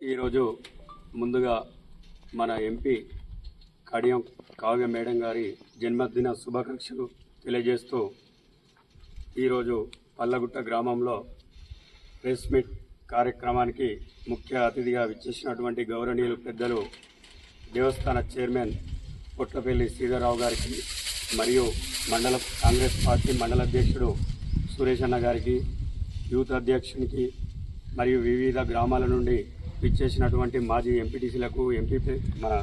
ఈరోజు ముందుగా మన ఎంపీ కడియం కావ్య మేడం గారి జన్మదిన శుభాకాంక్షలు తెలియజేస్తూ ఈరోజు పల్లగుట్ట గ్రామంలో ప్రెస్ మీట్ కార్యక్రమానికి ముఖ్య అతిథిగా విచ్చేసినటువంటి గౌరవనీయులు పెద్దలు దేవస్థాన చైర్మన్ పుట్టపల్లి శ్రీధరరావు గారికి మరియు మండల కాంగ్రెస్ పార్టీ మండల అధ్యక్షుడు సురేష్ అన్న గారికి యూత్ అధ్యక్షునికి మరియు వివిధ గ్రామాల నుండి విచ్చేసినటువంటి మాజీ ఎంపీటీసీలకు ఎంపీపీ మన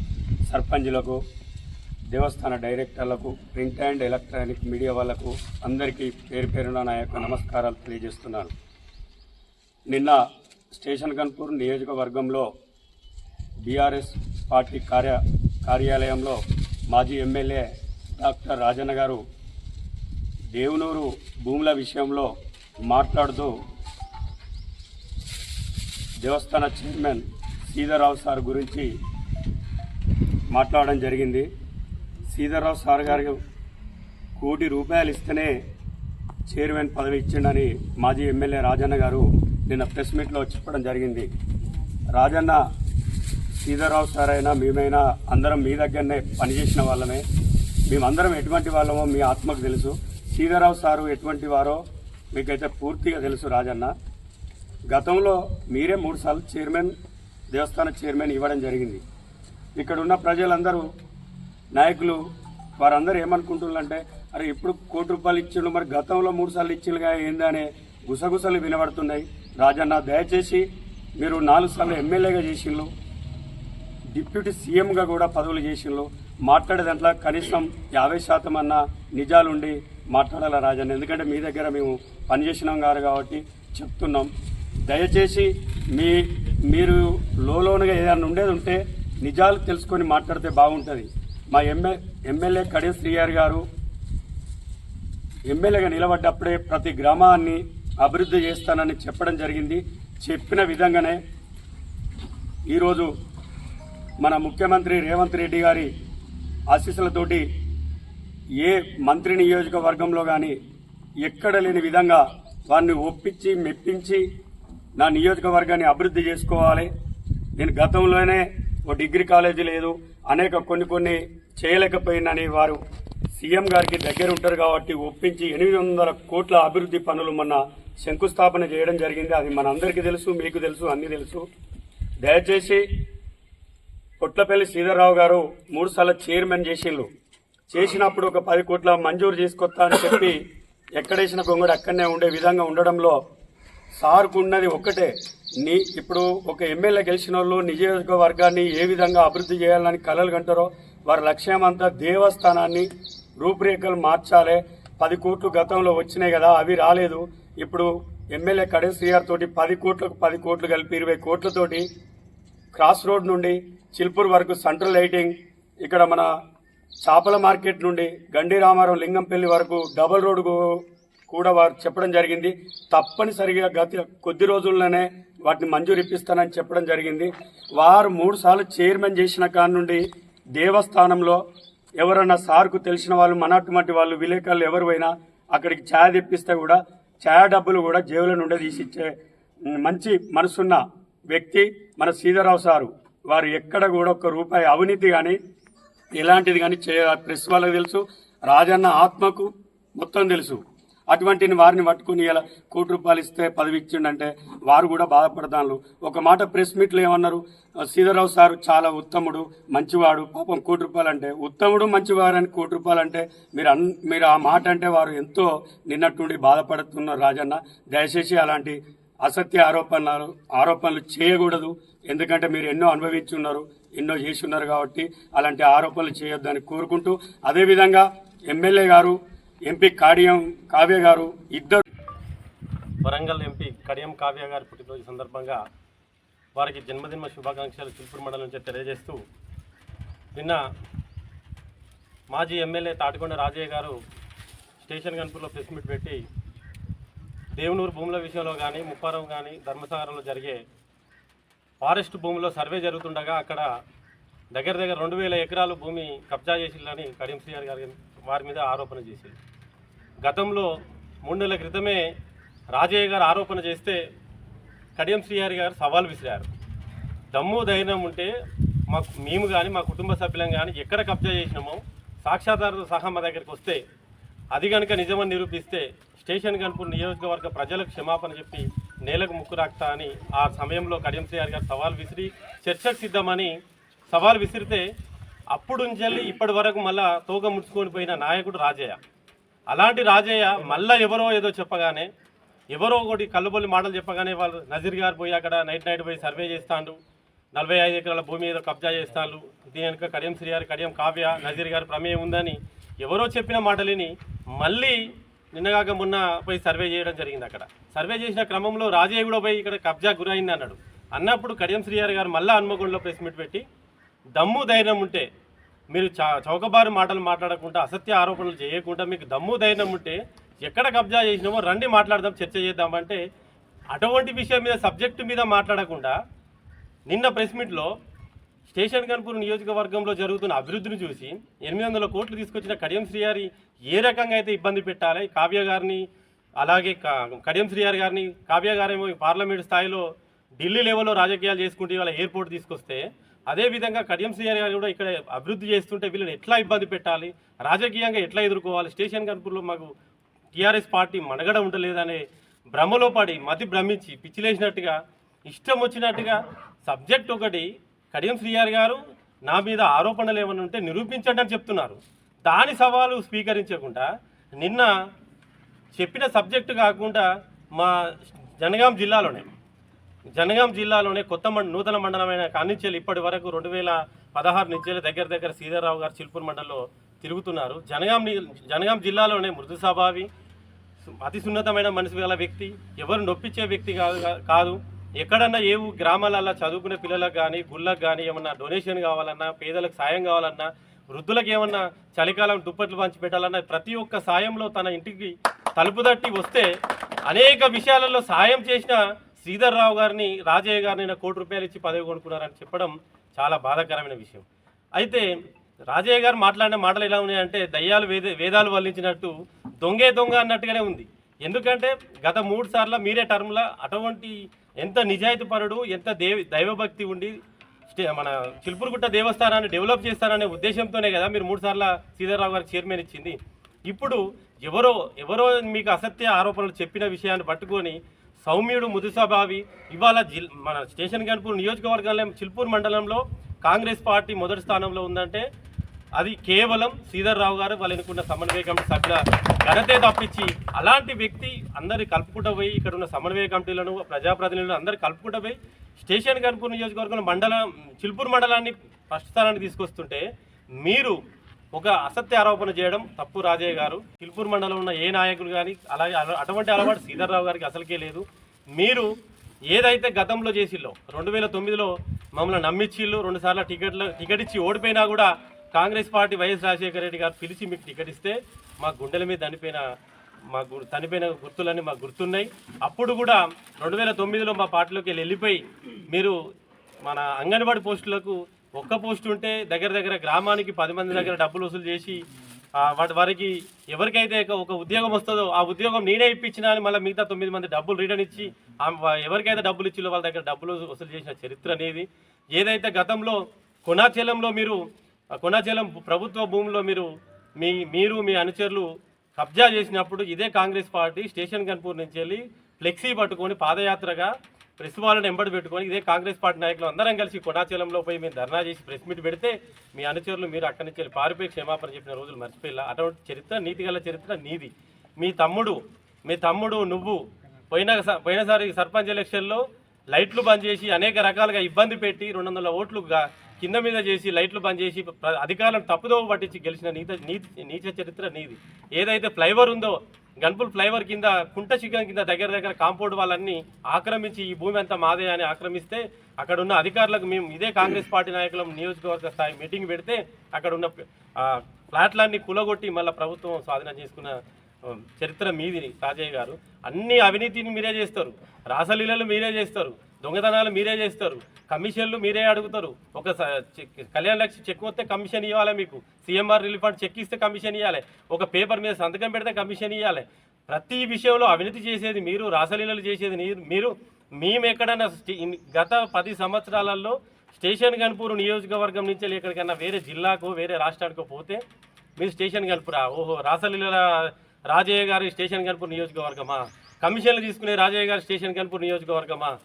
సర్పంచ్లకు దేవస్థాన డైరెక్టర్లకు ప్రింట్ అండ్ ఎలక్ట్రానిక్ మీడియా వాళ్ళకు అందరికీ పేరు పేరున నా యొక్క నమస్కారాలు తెలియజేస్తున్నాను. నిన్న స్టేషన్ కన్పూర్ నియోజకవర్గంలో బీఆర్ఎస్ పార్టీ కార్య కార్యాలయంలో మాజీ ఎమ్మెల్యే డాక్టర్ రాజన్న గారు దేవునూరు భూముల విషయంలో మాట్లాడుతూ దేవస్థాన చైర్మన్ సీతారావు సార్ గురించి మాట్లాడడం జరిగింది. సీతారావు సార్ గారు కోటి రూపాయలు ఇస్తేనే చైర్మన్ పదవి ఇచ్చిండని మాజీ ఎమ్మెల్యే రాజన్న గారు నిన్న ప్రెస్ మీట్లో చెప్పడం జరిగింది. రాజన్న సీతారావు సార్ అయినా మేమైనా అందరం మీ దగ్గరనే పనిచేసిన వాళ్ళమే. మేమందరం ఎటువంటి వాళ్ళమో మీ ఆత్మకు తెలుసు. సీతారావు సారు ఎటువంటి వారో మీకైతే పూర్తిగా తెలుసు రాజన్న. గతంలో మీరే మూడు సార్లు చైర్మన్ దేవస్థాన చైర్మన్ ఇవ్వడం జరిగింది. ఇక్కడ ఉన్న ప్రజలందరూ నాయకులు వారందరూ ఏమనుకుంటున్నారంటే అరే ఇప్పుడు కోటి రూపాయలు ఇచ్చిండు మరి గతంలో మూడు సార్లు ఇచ్చిండుగా ఏందనే గుసగుసలు వినబడుతున్నాయి. రాజన్న దయచేసి మీరు నాలుగు సార్లు ఎమ్మెల్యేగా చేసిండ్రు డిప్యూటీ సీఎంగా కూడా పదవులు చేసిండ్రు. మాట్లాడే దాంట్లో కనీసం యాభై శాతం అన్న నిజాలుండి మాట్లాడాలి రాజన్న? ఎందుకంటే మీ దగ్గర మేము పనిచేసినాం గారు కాబట్టి చెప్తున్నాం. దయచేసి మీ మీరు లోలోనుగా ఏదైనా ఉండేది ఉంటే నిజాలు తెలుసుకొని మాట్లాడితే బాగుంటుంది. మా ఎమ్మె ఎమ్మెల్యే కడే శ్రీయార్ గారు ఎమ్మెల్యేగా నిలబడ్డప్పుడే ప్రతి గ్రామాన్ని అభివృద్ధి చేస్తానని చెప్పడం జరిగింది. చెప్పిన విధంగానే ఈరోజు మన ముఖ్యమంత్రి రేవంత్ రెడ్డి గారి ఆశీస్సులతోటి ఏ మంత్రి నియోజకవర్గంలో కానీ ఎక్కడ లేని విధంగా వారిని ఒప్పించి మెప్పించి నా నియోజకవర్గాన్ని అభివృద్ధి చేసుకోవాలి. నేను గతంలోనే ఓ డిగ్రీ కాలేజీ లేదు. అనేక కొన్ని కొన్ని చేయలేకపోయినని వారు సీఎం గారికి దగ్గర ఉంటారు కాబట్టి ఒప్పించి ఎనిమిది వందల కోట్ల అభివృద్ధి పనులు మొన్న శంకుస్థాపన చేయడం జరిగింది. అది మనందరికీ తెలుసు మీకు తెలుసు అన్నీ తెలుసు. దయచేసి పొట్లపల్లి శ్రీధర్రావు గారు మూడుసార్లు చైర్మన్ చేసిండ్రు. చేసినప్పుడు ఒక పది కోట్ల మంజూరు తీసుకొస్తా అని చెప్పి ఎక్కడేసిన గొంగడు అక్కడనే ఉండే విధంగా ఉండడంలో సార్కు ఉన్నది ఒక్కటే నీ ఇప్పుడు ఒక ఎమ్మెల్యే గెలిచిన వాళ్ళు నియోజకవర్గాన్ని ఏ విధంగా అభివృద్ధి చేయాలని కలలు కంటారో వారి లక్ష్యం అంతా దేవస్థానాన్ని రూపురేఖలు మార్చాలి. పది కోట్లు గతంలో వచ్చినాయి కదా అవి రాలేదు. ఇప్పుడు ఎమ్మెల్యే కడేశ్రీఆర్ తోటి పది కోట్లకు పది కోట్లు కలిపి ఇరవై కోట్లతోటి క్రాస్ రోడ్ నుండి చిల్పూర్ వరకు సెంట్రల్ లైటింగ్ ఇక్కడ మన చేపల మార్కెట్ నుండి గండి రామారావు లింగంపల్లి వరకు డబల్ రోడ్కు కూడా వారు చెప్పడం జరిగింది. తప్పనిసరిగా గత కొద్ది రోజుల్లోనే వాటిని మంజూరు ఇప్పిస్తానని చెప్పడం జరిగింది. వారు మూడు సార్లు చైర్మన్ చేసిన కాడ నుండి దేవస్థానంలో ఎవరన్నా సార్కు తెలిసిన వాళ్ళు మనటువంటి వాళ్ళు విలేకరులు ఎవరు పోయినా అక్కడికి ఛాయ్ తెప్పిస్తే కూడా ఛాయ డబ్బులు కూడా జేబుల నుండి తీసిచ్చే మంచి మనసున్న వ్యక్తి మన సీతారావు సారు. వారు ఎక్కడ కూడా ఒక్క రూపాయి అవినీతి కానీ ఇలాంటిది కానీ చే ప్రెస్ వాళ్ళకి తెలుసు. రాజన్న ఆత్మకు మొత్తం తెలుసు. అటువంటి వారిని పట్టుకుని ఇలా కోటి రూపాయలు ఇస్తే పదవి ఇచ్చిండంటే వారు కూడా బాధపడతాను ఒక మాట ప్రెస్ మీట్లో ఏమన్నారు? సీతారావు సార్ చాలా ఉత్తముడు మంచివాడు పాపం కోటి రూపాయలు అంటే ఉత్తముడు మంచివాడు అని కోటి రూపాయలు అంటే మీరు అన్ మీరు ఆ మాట అంటే వారు ఎంతో నిన్నట్టుండి బాధపడుతున్నారు రాజన్న. దయచేసి అలాంటి అసత్య ఆరోపణలు ఆరోపణలు చేయకూడదు. ఎందుకంటే మీరు ఎన్నో అనుభవించి ఉన్నారు ఎన్నో చేసి ఉన్నారు కాబట్టి అలాంటి ఆరోపణలు చేయొద్దని కోరుకుంటూ అదేవిధంగా ఎమ్మెల్యే గారు ఎంపీ కాడియం కావ్య గారు ఇద్దరు వరంగల్ ఎంపీ కడియం కావ్య గారి పుట్టినరోజు సందర్భంగా వారికి జన్మదిన శుభాకాంక్షలు చిల్పూరు మండలం నుంచి తెలియజేస్తూ నిన్న మాజీ ఎమ్మెల్యే తాటికొండ రాజయ్య గారు స్టేషన్ కనుపూర్లో ప్రెస్ మీట్ పెట్టి దేవునూరు భూముల విషయంలో కానీ ముప్పారం కానీ ధర్మసాగరంలో జరిగే ఫారెస్ట్ భూములో సర్వే జరుగుతుండగా అక్కడ దగ్గర దగ్గర రెండు వేల ఎకరాలు భూమి కబ్జా చేసిందని కడియం సిఆర్ గారి వారి మీద ఆరోపణ చేసింది. గతంలో మూడు నెలల క్రితమే రాజయ్య గారు ఆరోపణ చేస్తే కడియం శ్రీహారి గారు సవాల్ విసిరారు. దమ్ము ధైర్యం ఉంటే మాకు మేము కానీ మా కుటుంబ సభ్యులం కానీ ఎక్కడ కబ్జా చేసినామో సాక్షాధారత సహా మా దగ్గరికి వస్తే అది కనుక నిజమని నిరూపిస్తే స్టేషన్ కనుపూర్ నియోజకవర్గ ప్రజలకు క్షమాపణ చెప్పి నేలకు ముక్కు రాక్తా అని ఆ సమయంలో కడియం శ్రీహారి గారు సవాల్ విసిరి చర్చకు సిద్ధమని సవాల్ విసిరితే అప్పుడు నుంచి ఇప్పటి వరకు మళ్ళా తోక ముడుచుకొని పోయిన నాయకుడు రాజయ్య. అలాంటి రాజయ్య మళ్ళా ఎవరో ఏదో చెప్పగానే ఎవరో ఒకటి కళ్ళబొల్లి మాటలు చెప్పగానే వాళ్ళు నజీర్ గారు పోయి అక్కడ నైట్ నైట్ పోయి సర్వే చేస్తాండు. నలభై ఐదు ఎకరాల భూమి ఏదో కబ్జా చేస్తాను దీని వెనుక కడియం శ్రీ గారు కడియం కావ్య నజీర్ గారి ప్రమేయం ఉందని ఎవరో చెప్పిన మాటలని మళ్ళీ నిన్నగాక మొన్న పోయి సర్వే చేయడం జరిగింది అక్కడ. సర్వే చేసిన క్రమంలో రాజయ్య కూడా పోయి ఇక్కడ కబ్జా గురైంది అన్నాడు అన్నప్పుడు కడియం శ్రీయారి గారు మళ్ళీ హన్మకొండలో ప్రెస్ మీట్ పెట్టి దమ్ము ధైర్యం ఉంటే మీరు చౌ చౌకబారి మాటలు మాట్లాడకుండా అసత్య ఆరోపణలు చేయకుండా మీకు దమ్ము ధైర్యం ఉంటే ఎక్కడ కబ్జా చేసినామో రండి మాట్లాడదాం చర్చ చేద్దామంటే అటువంటి విషయం మీద సబ్జెక్టు మీద మాట్లాడకుండా నిన్న ప్రెస్ మీట్లో స్టేషన్ కన్పూర్ నియోజకవర్గంలో జరుగుతున్న అభివృద్ధిని చూసి ఎనిమిది వందల కోట్లు తీసుకొచ్చిన కడియం శ్రీయారి ఏ రకంగా అయితే ఇబ్బంది పెట్టాలి కావ్య గారిని అలాగే కడియం శ్రీయారి గారిని కావ్య గారేమో పార్లమెంట్ స్థాయిలో ఢిల్లీ లెవెల్లో రాజకీయాలు చేసుకుంటే వాళ్ళ ఎయిర్పోర్ట్ తీసుకొస్తే అదేవిధంగా కడియం శ్రీయారి గారు కూడా ఇక్కడ అభివృద్ధి చేస్తుంటే వీళ్ళని ఎట్లా ఇబ్బంది పెట్టాలి? రాజకీయంగా ఎట్లా ఎదుర్కోవాలి? స్టేషన్ కన్పూర్లో మాకు టీఆర్ఎస్ పార్టీ మనగడ ఉండలేదనే భ్రమలో పడి మతి భ్రమించి పిచ్చిలేసినట్టుగా ఇష్టం వచ్చినట్టుగా సబ్జెక్ట్ ఒకటి కడియం శ్రీయార్ గారు నా మీద ఆరోపణలు ఏమైనా ఉంటే నిరూపించండి అని చెప్తున్నారు. దాని సవాలు స్వీకరించకుండా నిన్న చెప్పిన సబ్జెక్టు కాకుండా మా జనగాం జిల్లాలోనే జనగాం జిల్లాలోనే కొత్త మండ నూతన మండలమైన కానించేలు ఇప్పటి వరకు రెండు వేల పదహారు నుంచి దగ్గర దగ్గర సీతారావు గారు చిల్పూర్ మండలంలో తిరుగుతున్నారు. జనగాం జనగాం జిల్లాలోనే మృదు స్వభావి అతి సున్నతమైన మనసు గల వ్యక్తి ఎవరు నొప్పించే వ్యక్తి కాదు కాదు. ఎక్కడన్నా ఏ గ్రామాలలో గ్రామాలల్లో చదువుకునే పిల్లలకు కానీ గుళ్ళకు కానీ ఏమన్నా డొనేషన్ కావాలన్నా పేదలకు సాయం కావాలన్నా వృద్ధులకు ఏమన్నా చలికాలం దుప్పట్లు పంచి పెట్టాలన్నా ప్రతి ఒక్క సాయంలో తన ఇంటికి తలుపు తట్టి వస్తే అనేక విషయాలలో సాయం చేసిన శ్రీధర్ రావు గారిని రాజయ్య గారిని నా కోటి రూపాయలు ఇచ్చి పదవి కొనుక్కున్నారని చెప్పడం చాలా బాధాకరమైన విషయం. అయితే రాజయ్య గారు మాట్లాడిన మాటలు ఎలా ఉన్నాయంటే దయ్యాలు వేద వేదాలు వల్లించినట్టు దొంగే దొంగ అన్నట్టుగానే ఉంది. ఎందుకంటే గత మూడు సార్లు మీరే టర్మ్లో అటువంటి ఎంత నిజాయితీ పరుడు ఎంత దేవి దైవభక్తి ఉండి స్టే- మన చిలుపురుగుట్ట దేవస్థానాన్ని డెవలప్ చేస్తారనే ఉద్దేశంతోనే కదా మీరు మూడు సార్లు శ్రీధర్రావు గారికి చైర్మన్ ఇచ్చింది. ఇప్పుడు ఎవరో ఎవరో మీకు అసత్య ఆరోపణలు చెప్పిన విషయాన్ని పట్టుకొని సౌమ్యుడు ముదుసాబావి ఇవాళ జిల్ మన స్టేషన్ గన్పూర్ నియోజకవర్గంలో చిల్పూర్ మండలంలో కాంగ్రెస్ పార్టీ మొదటి స్థానంలో ఉందంటే అది కేవలం శ్రీధర్ రావు గారు వాళ్ళు ఎన్నుకున్న సమన్వయ కమిటీ సభ్యుల ఘనతే తప్పించి అలాంటి వ్యక్తి అందరి కలుపుకుంటూ పోయి ఇక్కడ ఉన్న సమన్వయ కమిటీలను ప్రజాప్రతినిధులను అందరు కలుపుకుంటూ పోయి స్టేషన్ కనుపూర్ నియోజకవర్గంలో మండలం చిల్పూర్ మండలాన్ని ఫస్ట్ స్థానానికి తీసుకొస్తుంటే మీరు ఒక అసత్య ఆరోపణ చేయడం తప్పు రాజయ్య గారు. కిల్పూర్ మండలంలో ఉన్న ఏ నాయకులు కానీ అలాగే అటువంటి అలవాటు శ్రీధర్ గారికి అసలుకే లేదు. మీరు ఏదైతే గతంలో చేసిల్లో రెండు వేల తొమ్మిదిలో మమ్మల్ని నమ్మిచ్చిళ్ళు రెండు సార్లు టికెట్లు టికెట్ ఇచ్చి ఓడిపోయినా కూడా Congress party YS Rajasekhara Reddy గారు పిలిచి మీకు టికెట్ ఇస్తే మా గుండెల మీద చనిపోయిన మా గు చనిపోయిన గుర్తులన్నీ మాకు గుర్తున్నాయి. అప్పుడు కూడా రెండు వేల తొమ్మిదిలో మా పార్టీలోకి వెళ్ళి వెళ్ళిపోయి మీరు మన అంగన్వాడీ పోస్టులకు ఒక్క పోస్ట్ ఉంటే దగ్గర దగ్గర గ్రామానికి పది మంది దగ్గర డబ్బులు వసూలు చేసి వాటి వారికి ఎవరికైతే ఒక- ఉద్యోగం వస్తుందో ఆ ఉద్యోగం నేనే ఇప్పించినా అని మళ్ళీ మిగతా తొమ్మిది మంది డబ్బులు రిటర్న్ ఇచ్చి ఆ ఎవరికైతే డబ్బులు ఇచ్చిలో వాళ్ళ దగ్గర డబ్బులు వసూలు చేసిన చరిత్ర అనేది ఏదైతే గతంలో కొనాచలంలో మీరు కొనాచలం ప్రభుత్వ భూమిలో మీరు మీ మీరు మీ అనుచరులు కబ్జా చేసినప్పుడు ఇదే కాంగ్రెస్ పార్టీ స్టేషన్ కన్పూర్ నుంచి వెళ్ళి ఫ్లెక్సీ పట్టుకొని పాదయాత్రగా ప్రెస్ వాళ్ళని ఎంబడి పెట్టుకొని ఇదే కాంగ్రెస్ పార్టీ నాయకులు అందరం కలిసి కొనాచలంలో పోయి మేము ధర్నా చేసి ప్రెస్ మీట్ పెడితే మీ అనుచరులు మీరు అక్కడి నుంచి వెళ్ళి పారిపోయి క్షమాపణ చెప్పిన రోజులు మర్చిపోయిలా. అటువంటి చరిత్ర నీతిగల చరిత్ర నీది. మీ తమ్ముడు మీ తమ్ముడు నువ్వు పోయిన స- పోయినసారి సర్పంచ్ ఎలక్షన్లో లైట్లు బంద్ చేసి అనేక రకాలుగా ఇబ్బంది పెట్టి రెండు వందల ఓట్లు కింద మీద చేసి లైట్లు బంద్ చేసి అధికారులను తప్పుదోవ పట్టించి గెలిచిన నీత నీతి నీచ చరిత్ర నీది. ఏదైతే ఫ్లైఓవర్ ఉందో గన్పుల్ ఫ్లైఓవర్ కింద కుంట చికెన్ కింద దగ్గర దగ్గర కాంపౌండ్ వాళ్ళన్ని ఆక్రమించి ఈ భూమి అంతా మాదే అని ఆక్రమిస్తే అక్కడ ఉన్న అధికారులకు మేము ఇదే కాంగ్రెస్ పార్టీ నాయకులం నియోజకవర్గ స్థాయి మీటింగ్ పెడితే అక్కడ ఉన్న ఫ్లాట్లన్నీ కులగొట్టి మళ్ళీ ప్రభుత్వం స్వాధీనం చేసుకున్న చరిత్ర మీది రాజయ్య గారు. అన్ని అవినీతిని మీరే చేస్తారు. రాసలీలలు మీరే చేస్తారు. దొంగతనాలు మీరే చేస్తారు. కమిషన్లు మీరే అడుగుతారు. ఒక స- చెక్- కళ్యాణ్ లక్ష్మి చెక్ వస్తే కమిషన్ ఇవ్వాలి మీకు. సీఎంఆర్ రిలీఫ్ ఫండ్ చెక్ ఇస్తే కమిషన్ ఇవ్వాలి ఒక పేపర్ మీద సంతకం పెడితే కమిషన్ ఇవ్వాలి ప్రతి విషయంలో అవినీతి చేసేది మీరు రాసలీలలు చేసేది మీరు. మేము ఎక్కడైనా గత పది సంవత్సరాలలో స్టేషన్ గన్పూర్ నియోజకవర్గం నుంచి ఎక్కడికైనా వేరే జిల్లాకు వేరే రాష్ట్రానికి పోతే మీరు స్టేషన్ గన్పురా? ఓహో రాసలీల రాజయ్య గారి స్టేషన్ గన్పూర్ నియోజకవర్గమా? కమిషన్లు తీసుకునే రాజయ్య గారి స్టేషన్ గన్పూర్ నియోజకవర్గమా?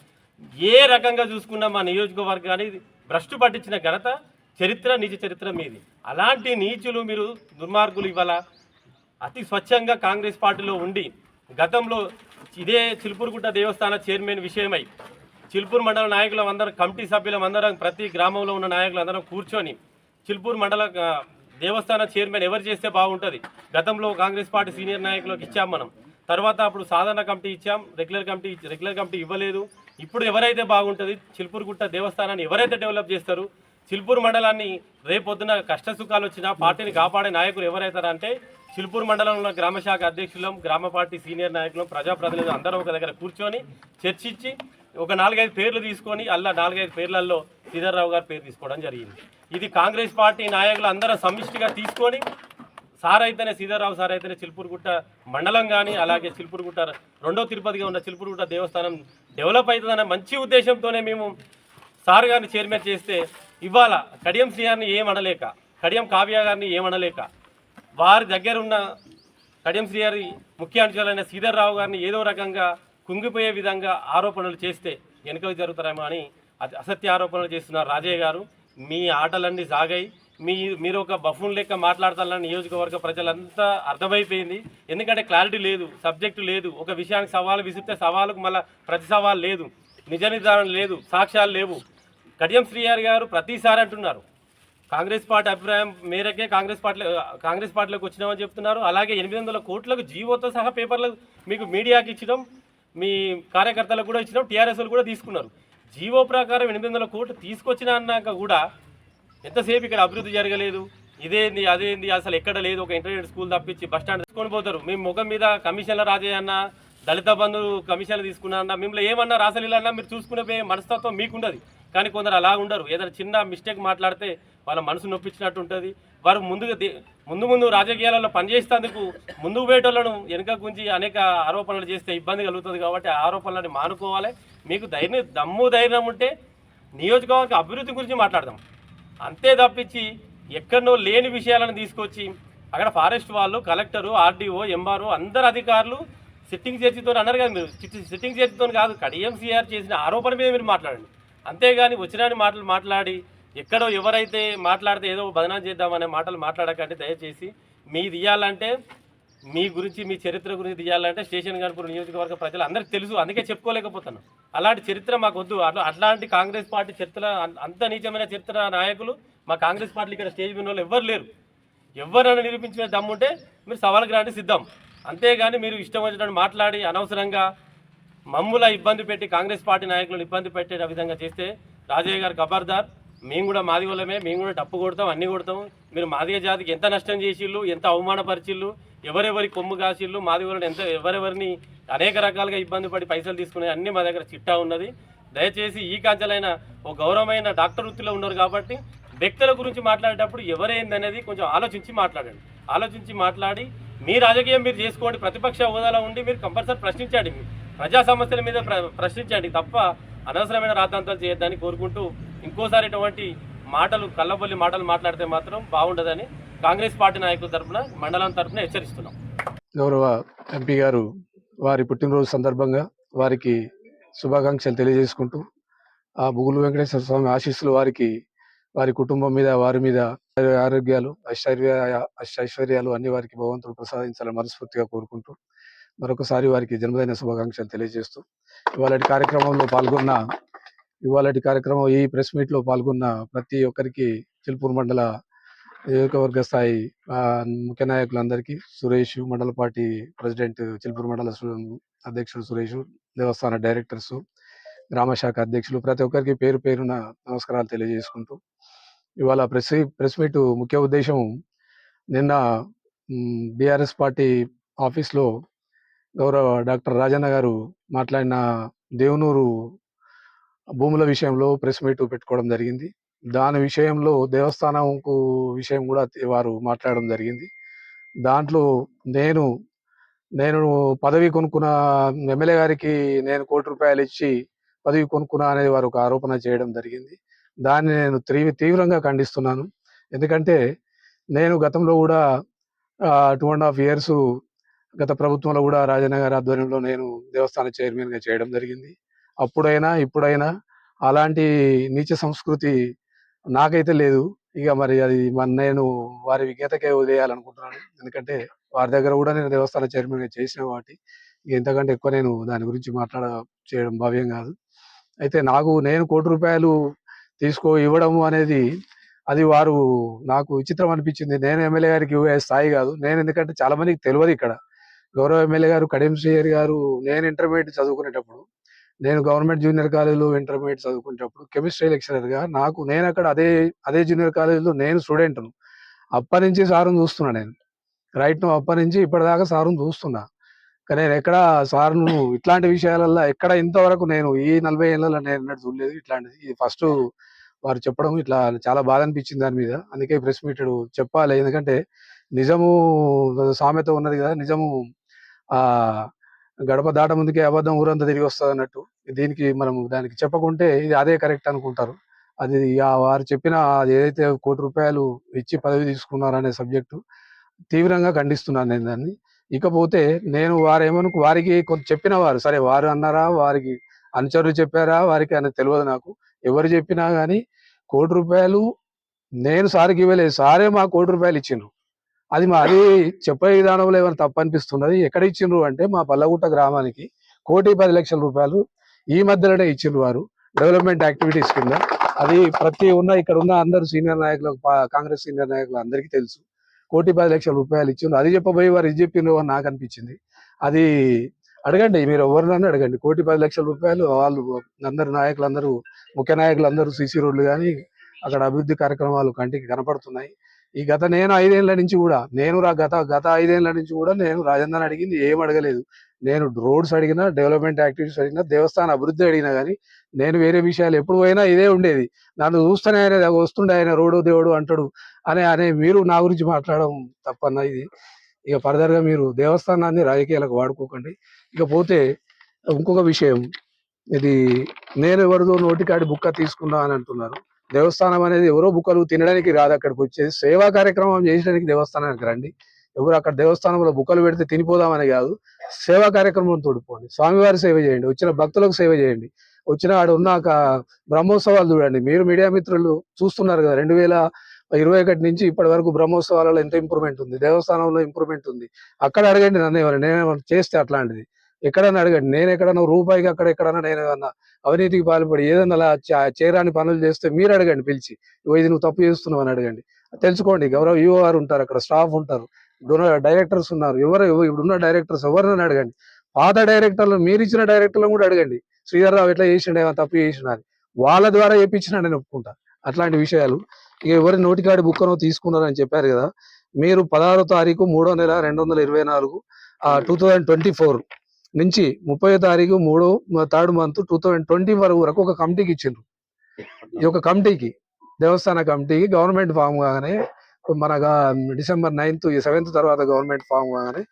ఏ రకంగా చూసుకున్నా మా నియోజకవర్గాన్ని భ్రష్టు పట్టించిన ఘనత చరిత్ర నీచ చరిత్ర మీది. అలాంటి నీచులు మీరు దుర్మార్గులు ఇవాళ అతి స్వచ్ఛంగా కాంగ్రెస్ పార్టీలో ఉండి గతంలో ఇదే చిలుపురుగుట్ట దేవస్థాన చైర్మన్ విషయమై చిలుపూరు మండల నాయకులం అందరం కమిటీ సభ్యులం అందరం ప్రతి గ్రామంలో ఉన్న నాయకులు అందరం కూర్చొని చిలుపూరు మండల దేవస్థాన చైర్మన్ ఎవరు చేస్తే బాగుంటుంది? గతంలో కాంగ్రెస్ పార్టీ సీనియర్ నాయకులకు ఇచ్చాం మనం. తర్వాత అప్పుడు సాధారణ కమిటీ ఇచ్చాం రెగ్యులర్ కమిటీ రెగ్యులర్ కమిటీ ఇవ్వలేదు. ఇప్పుడు ఎవరైతే బాగుంటుంది చిల్పూరుగుట్ట దేవస్థానాన్ని ఎవరైతే డెవలప్ చేస్తారు చిల్పూరు మండలాన్ని రేపొద్దున కష్టసుఖాలు వచ్చినా పార్టీని కాపాడే నాయకులు ఎవరైతారంటే చిల్పూరు మండలంలో గ్రామ శాఖ అధ్యక్షులం గ్రామ పార్టీ సీనియర్ నాయకులం ప్రజాప్రతినిధులు అందరూ ఒక దగ్గర కూర్చొని చర్చించి ఒక నాలుగైదు పేర్లు తీసుకొని అలా నాలుగైదు పేర్లలో శ్రీధర్రావు గారి పేరు తీసుకోవడం జరిగింది. ఇది కాంగ్రెస్ పార్టీ నాయకులు అందరం సమిష్టిగా తీసుకొని సార్ అయితేనే సీతారావు సార్ అయితేనే చిలుపూరుగుట్ట మండలం కానీ అలాగే చిలుపూరుగుట్ట రెండో తిరుపతిగా ఉన్న చిలుపూరుగుట్ట దేవస్థానం డెవలప్ అవుతుందనే మంచి ఉద్దేశంతోనే మేము సార్ గారిని చైర్మన్ చేస్తే ఇవాళ కడియం శ్రీగారిని ఏమనలేక కడియం కావ్య గారిని ఏమనలేక వారి దగ్గర ఉన్న కడియం శ్రీ గారి ముఖ్య అంశాలైన సీధర్రావు గారిని ఏదో రకంగా కుంగిపోయే విధంగా ఆరోపణలు చేస్తే వెనుకకు జరుగుతారేమో అని అసత్య ఆరోపణలు చేస్తున్నారు రాజయ్య గారు. మీ ఆటలన్నీ సాగాయి. మీ మీరు ఒక బఫూన్ లెక్క మాట్లాడతారని నియోజకవర్గ ప్రజలంతా అర్థమైపోయింది. ఎందుకంటే క్లారిటీ లేదు సబ్జెక్టు లేదు ఒక విషయానికి సవాలు విసిరితే సవాలుకు మళ్ళీ ప్రతి సవాలు లేదు నిజ నిర్ధారణ లేదు సాక్ష్యాలు లేవు. కడియం శ్రీయారి గారు ప్రతిసారి అంటున్నారు కాంగ్రెస్ పార్టీ అభిప్రాయం మేరకే కాంగ్రెస్ పార్టీ కాంగ్రెస్ పార్టీలోకి వచ్చినామని చెప్తున్నారు. అలాగే ఎనిమిది వందల కోట్లకు జీవోతో సహా పేపర్లకు మీకు మీడియాకి ఇచ్చడం మీ కార్యకర్తలకు కూడా ఇచ్చినాం టీఆర్ఎస్ కూడా తీసుకున్నారు. జీవో ప్రకారం ఎనిమిది వందల కోట్లు తీసుకొచ్చిన అన్నాక కూడా ఎంతసేపు ఇక్కడ అభివృద్ధి జరగలేదు? ఇదేంది అదేంది? అసలు ఎక్కడ లేదు. ఒక ఇంటర్మీడియట్ స్కూల్ తప్పించి బస్ స్టాండ్ తీసుకొని పోతారు. మేము ముఖం మీద కమిషన్ల రాజయ్య అన్న దళిత బంధు కమిషన్లు తీసుకున్నా అన్న మిమ్మల్ని ఏమన్నా రాసలీల మీరు చూసుకునే మనస్తత్వం మీకుండదు. కానీ కొందరు అలా ఉండరు. ఏదైనా చిన్న మిస్టేక్ మాట్లాడితే వాళ్ళ మనసు నొప్పించినట్టు ఉంటుంది. వారు ముందుగా ముందు ముందు రాజకీయాలలో పనిచేసేందుకు ముందుకు పోయేటోళ్ళను వెనుక గురించి అనేక ఆరోపణలు చేస్తే ఇబ్బంది కలుగుతుంది కాబట్టి ఆ ఆరోపణలని మానుకోవాలి. మీకు ధైర్యం దమ్ము ధైర్యం ఉంటే నియోజకవర్గ అభివృద్ధి గురించి మాట్లాడదాం. అంతే తప్పించి ఎక్కడో లేని విషయాలను తీసుకొచ్చి అక్కడ ఫారెస్ట్ వాళ్ళు కలెక్టరు ఆర్డీఓ ఎంఆర్ఓ అందరు అధికారులు సిట్టింగ్ చేర్చితో అన్నారు కదా మీరు. సిట్టింగ్ చేర్చితో కాదు కడిఎంసీఆర్ చేసిన ఆరోపణ మీద మీరు మాట్లాడండి. అంతేగాని వచ్చినాని మాటలు మాట్లాడి ఎక్కడో ఎవరైతే మాట్లాడితే ఏదో బదనాం చేద్దామనే మాటలు మాట్లాడకండి దయచేసి మీది ఇవ్వాలంటే మీ గురించి మీ చరిత్ర గురించి తీయాలంటే స్టేషన్ గణపూర్ నియోజకవర్గ ప్రజలు అందరికీ తెలుసు. అందుకే చెప్పుకోలేకపోతున్నాం అలాంటి చరిత్ర మాకు వద్దు. అట్లా అట్లాంటి కాంగ్రెస్ పార్టీ చరిత్ర అంత నీచమైన చరిత్ర నాయకులు మా కాంగ్రెస్ పార్టీ ఇక్కడ స్టేజ్ మీద వాళ్ళు ఎవ్వరు లేరు. ఎవరైనా నిరూపించిన దమ్ముంటే మీరు సవాల్కి రాండి సిద్ధం. అంతేగాని మీరు ఇష్టం వచ్చినట్టు మాట్లాడి అనవసరంగా మమ్ముల ఇబ్బంది పెట్టి కాంగ్రెస్ పార్టీ నాయకులను ఇబ్బంది పెట్టే విధంగా చేస్తే రాజయ్య గారు ఖబర్దార్ మేము కూడా మాది వాళ్ళమే మేము కూడా డప్పు కొడతాం అన్ని కొడతాం. మీరు మాదిగ జాతికి ఎంత నష్టం చేసిళ్ళు ఎంత అవమానపరిచిళ్ళు ఎవరెవరి కొమ్ము కాసిళ్ళు మాది వాళ్ళని ఎంత ఎవరెవరిని అనేక రకాలుగా ఇబ్బంది పడి పైసలు తీసుకునే అన్ని మా దగ్గర చిట్టా ఉన్నది. దయచేసి ఈ కాంచెలైన ఒక గౌరవమైన డాక్టర్ వృత్తిలో ఉన్నారు కాబట్టి వ్యక్తుల గురించి మాట్లాడేటప్పుడు ఎవరైందనేది కొంచెం ఆలోచించి మాట్లాడండి. ఆలోచించి మాట్లాడి మీ రాజకీయం మీరు చేసుకోండి ప్రతిపక్ష హోదాలో ఉండి మీరు కంపల్సరీ ప్రశ్నించండి. ప్రజా సమస్యల మీద ప్ర- ప్రశ్నించండి తప్ప అనవసరమైన రాద్ధాంతాలు చేయొద్దని కోరుకుంటూ ఇంకోసారి ఇటువంటి మాటలు కళ్ళబొల్లి మాటలు మాట్లాడితే మాత్రం బాగుండదని కాంగ్రెస్ పార్టీ నాయకుల తరపున మండలం తరపున హెచ్చరిస్తున్నాం. గౌరవ ఎంపీ గారు వారి పుట్టినరోజు సందర్భంగా వారికి శుభాకాంక్షలు తెలియజేసుకుంటూ ఆ బుగులు వెంకటేశ్వర స్వామి ఆశీస్సులు వారికి వారి కుటుంబం మీద వారి మీద ఆరోగ్యాలు ఐశ్వర్య ఐశ్వర్యాలు అన్ని వారికి భగవంతుడు ప్రసాదించాలని మనస్ఫూర్తిగా కోరుకుంటూ మరొకసారి వారికి జన్మదిన శుభాకాంక్షలు తెలియజేస్తూ ఇవాళ కార్యక్రమంలో పాల్గొన్న ఇవాళ కార్యక్రమం ఈ ప్రెస్ మీట్లో పాల్గొన్న ప్రతి ఒక్కరికి చిలుపూరు మండల నియోజకవర్గ స్థాయి ముఖ్య నాయకులందరికీ సురేష్ మండల పార్టీ ప్రెసిడెంట్ చిలుపూరు మండల అధ్యక్షుడు సురేష్ దేవస్థాన డైరెక్టర్స్ గ్రామ శాఖ అధ్యక్షులు ప్రతి ఒక్కరికి పేరు పేరున నమస్కారాలు తెలియజేసుకుంటూ ఇవాళ ప్రెస్ ప్రెస్ మీట్ ముఖ్య ఉద్దేశం నిన్న బీఆర్ఎస్ పార్టీ ఆఫీస్లో గౌరవ డాక్టర్ రాజన్న గారు మాట్లాడిన దేవునూరు భూముల విషయంలో ప్రెస్ మీట్ పెట్టుకోవడం జరిగింది. దాని విషయంలో దేవస్థానంకు విషయం కూడా వారు మాట్లాడడం జరిగింది. దాంట్లో నేను నేను పదవి కొనుక్కున్న ఎమ్మెల్యే గారికి నేను కోటి రూపాయలు ఇచ్చి పదవి కొనుక్కున్నా అనేది వారు ఒక ఆరోపణ చేయడం జరిగింది. దాన్ని నేను తీవ్ర తీవ్రంగా ఖండిస్తున్నాను. ఎందుకంటే నేను గతంలో కూడా టూ అండ్ హాఫ్ ఇయర్స్ గత ప్రభుత్వంలో కూడా రాజన్న గారి ఆధ్వర్యంలో నేను దేవస్థాన చైర్మన్గా చేయడం జరిగింది. అప్పుడైనా ఇప్పుడైనా అలాంటి నీచ సంస్కృతి నాకైతే లేదు. ఇక మరి అది నేను వారి విజ్ఞతకే వదిలేయాలనుకుంటున్నాను. ఎందుకంటే వారి దగ్గర కూడా నేను దేవస్థాన చైర్మన్గా చేసిన కాబట్టి ఎంతకంటే ఇంతకంటే ఎక్కువ నేను దాని గురించి మాట్లాడ చేయడం భావ్యం కాదు. అయితే నాకు నేను కోటి రూపాయలు తీసుకో ఇవ్వడం అనేది అది వారు నాకు విచిత్రం అనిపించింది. నేను ఎమ్మెల్యే గారికి ఇవ్వే స్థాయి కాదు. నేను ఎందుకంటే చాలా మందికి తెలియదు ఇక్కడ. గౌరవ ఎమ్మెల్యే గారు కడియం శ్రీహరి గారు నేను ఇంటర్మీడియట్ చదువుకునేటప్పుడు నేను గవర్నమెంట్ జూనియర్ కాలేజీలో ఇంటర్మీడియట్ చదువుకునేటప్పుడు కెమిస్ట్రీ లెక్చరర్గా నాకు నేను అక్కడ అదే అదే జూనియర్ కాలేజీలో నేను స్టూడెంట్ను. అప్పటి నుంచి సారుని చూస్తున్నా నేను. రైట్ అప్పటి నుంచి ఇప్పటిదాకా సారుని చూస్తున్నా. కానీ నేను ఎక్కడ సార్ను ఇట్లాంటి విషయాలలో ఎక్కడ ఇంతవరకు నేను ఈ నలభై ఏళ్ళలో నేను ఎన్నడూ చూడలేదు ఇట్లాంటిది. ఇది ఫస్ట్ వారు చెప్పడం ఇట్లా చాలా బాధ అనిపించింది దాని మీద. అందుకే ప్రెస్ మీట్ చెప్పాలి. ఎందుకంటే నిజము సామెత ఉన్నది కదా! నిజము గడప దాట ముందుకే అబద్ధం ఊరంతా తిరిగి వస్తుంది అన్నట్టు దీనికి మనం దానికి చెప్పకుంటే ఇది అదే కరెక్ట్ అనుకుంటారు. అది వారు చెప్పిన అది ఏదైతే కోటి రూపాయలు ఇచ్చి పదవి తీసుకున్నారనే సబ్జెక్టు తీవ్రంగా ఖండిస్తున్నాను నేను దాన్ని. ఇకపోతే నేను వారు వారికి కొంత చెప్పిన వారు సరే వారు అన్నారా వారికి అనుచరులు చెప్పారా వారికి అని తెలియదు నాకు. ఎవరు చెప్పినా కానీ కోటి రూపాయలు నేను సార్కి ఇవ్వలేదు. సారే మా కోటి రూపాయలు ఇచ్చిండ్రు. అది మా అది చెప్పే విధానంలో ఏమైనా తప్పు అనిపిస్తున్నది? ఎక్కడ ఇచ్చిండ్రు అంటే మా పల్లగుట్ట గ్రామానికి కోటి పది లక్షల రూపాయలు ఈ మధ్యలోనే ఇచ్చిండ్రు వారు. డెవలప్మెంట్ యాక్టివిటీస్ కింద. అది ప్రతి ఉన్న ఇక్కడ ఉన్న అందరు సీనియర్ నాయకులకు కాంగ్రెస్ సీనియర్ నాయకులు అందరికీ తెలుసు. కోటి పది లక్షల రూపాయలు ఇచ్చిండ్రు. అది చెప్పబోయి వారు ఇది చెప్పిండ్రు అని నాకు అనిపించింది. అది అడగండి మీరు ఎవరినైనా అడగండి. కోటి పది లక్షల రూపాయలు వాళ్ళు అందరు నాయకులు అందరూ ముఖ్య నాయకులు అందరూ సీసీ రోడ్లు కానీ అక్కడ అభివృద్ధి కార్యక్రమాలు కంటికి కనపడుతున్నాయి. ఈ గత నేను ఐదేళ్ళ నుంచి కూడా నేను రా గత గత ఐదేళ్ళ నుంచి కూడా నేను రాజేంద్రని అడిగింది ఏం అడగలేదు. నేను రోడ్స్ అడిగినా డెవలప్మెంట్ యాక్టివిటీస్ అడిగినా దేవస్థాన అభివృద్ధి అడిగినా కానీ నేను వేరే విషయాలు ఎప్పుడు పోయినా ఇదే ఉండేది. నన్ను చూస్తేనే ఆయన వస్తుండే ఆయన రోడ్డు దేవుడు అంటాడు అనే అనే మీరు నా గురించి మాట్లాడడం తప్పన్న ఇది. ఇక ఫర్దర్గా మీరు దేవస్థానాన్ని రాజకీయాలకు వాడుకోకండి. ఇక పోతే ఇంకొక విషయం. ఇది నేను ఎవరిదో నోటికాడి బుక్క తీసుకున్నా అని అంటున్నారు. దేవస్థానం అనేది ఎవరో బుక్కలు తినడానికి రాదు. అక్కడికి వచ్చేది సేవా కార్యక్రమం చేయడానికి దేవస్థానానికి రండి. ఎవరు అక్కడ దేవస్థానంలో బుక్కలు పెడితే తినిపోదామని కాదు సేవా కార్యక్రమం తోడుకోండి. స్వామివారి సేవ చేయండి. వచ్చిన భక్తులకు సేవ చేయండి. వచ్చిన ఆడ ఉన్న ఒక బ్రహ్మోత్సవాలు చూడండి. మీరు మీడియా మిత్రులు చూస్తున్నారు కదా రెండు వేల ఇరవై ఒకటి నుంచి ఇప్పటి వరకు బ్రహ్మోత్సవాలలో ఎంత ఇంప్రూవ్మెంట్ ఉంది దేవస్థానంలో ఇంప్రూవ్మెంట్ ఉంది. అక్కడ అడగండి నన్ను ఎవరు నేను చేస్తే అట్లాంటిది. ఎక్కడన్నా అడగండి. నేను ఎక్కడన్నా రూపాయికి అక్కడ ఎక్కడన్నా నేను ఏమన్నా అవినీతికి పాల్పడి ఏదన్నా అలా చ- చేయరాని పనులు చేస్తే మీరు అడగండి పిలిచి. "ఇగో ఇది నువ్వు తప్పు చేస్తున్నావు అని అడగండి. తెలుసుకోండి. గౌరవ యువ వారు ఉంటారు అక్కడ స్టాఫ్ ఉంటారు. డైరెక్టర్స్ ఉన్నారు. ఎవరు ఎవ- ఇప్పుడున్న డైరెక్టర్స్ ఎవరినైనా అడగండి. పాత డైరెక్టర్లు మీరు ఇచ్చిన డైరెక్టర్లను కూడా అడగండి. శ్రీధర్ రావు ఎట్లా చేసిండు తప్పు చేసిన వాళ్ళ ద్వారా చేపించిన నేను ఒప్పుకుంటా. అట్లాంటి విషయాలు. ఇక ఎవరి నోటికాడి బుక్కను తీసుకున్నారని చెప్పారు కదా మీరు పదహారో తారీఖు మూడో నెల రెండు వందల ఇరవై నాలుగు టూ థౌజండ్ ట్వంటీ ఫోర్ నుంచి ముప్పై తారీఖు మూడో third month two thousand twenty వరకు వరకు ఒక కమిటీకి ఇచ్చిండ్రు. ఈ యొక్క కమిటీకి దేవస్థాన కమిటీకి గవర్నమెంట్ ఫామ్ కాగానే మన డిసెంబర్ నైన్త్ సెవెంత్ తర్వాత గవర్నమెంట్ ఫామ్ కాగానే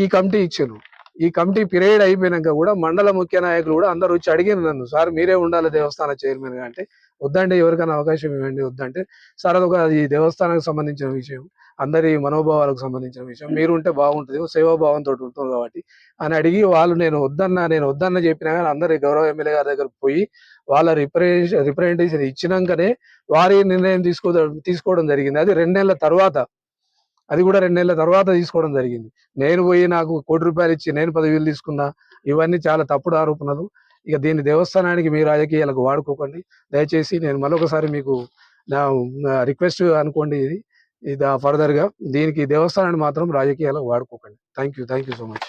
ఈ కమిటీ ఇచ్చిండ్రు. ఈ కమిటీ పీరియడ్ అయిపోయినాక కూడా మండల ముఖ్య నాయకులు కూడా అందరు వచ్చి అడిగిన నన్ను సార్ మీరే ఉండాలి దేవస్థాన చైర్మన్ అంటే వద్దంటే ఎవరికైనా అవకాశం ఇవ్వండి వద్దంటే సార్ అదొక ఈ దేవస్థానానికి సంబంధించిన విషయం అందరి మనోభావాలకు సంబంధించిన విషయం మీరు ఉంటే బాగుంటుంది సేవాభావంతో ఉంటుంది కాబట్టి అని అడిగి వాళ్ళు నేను వద్దన్నా నేను వద్దన్న చెప్పినా కానీ అందరి గౌరవ ఎమ్మెల్యే గారి దగ్గరకు పోయి వాళ్ళ రిప్రజెంటేషన్ రిప్రజెంటేషన్ ఇచ్చినాకనే వారి నిర్ణయం తీసుకో తీసుకోవడం జరిగింది. అది రెండు నెలల తర్వాత అది కూడా రెండు నెలల తర్వాత తీసుకోవడం జరిగింది. నేను పోయి నాకు కోటి రూపాయలు ఇచ్చి నేను పదివేలు తీసుకున్నా ఇవన్నీ చాలా తప్పుడు ఆరోపణలు. ఇక దీన్ని దేవస్థానానికి మీ రాజకీయాలకు వాడుకోకండి. దయచేసి నేను మరొకసారి మీకు నా రిక్వెస్ట్ అనుకోండి ఇది. ఇది ఫర్దర్గా దీనికి దేవస్థానాన్ని మాత్రం రాజకీయాలకు వాడుకోకండి. Thank you thank you so much.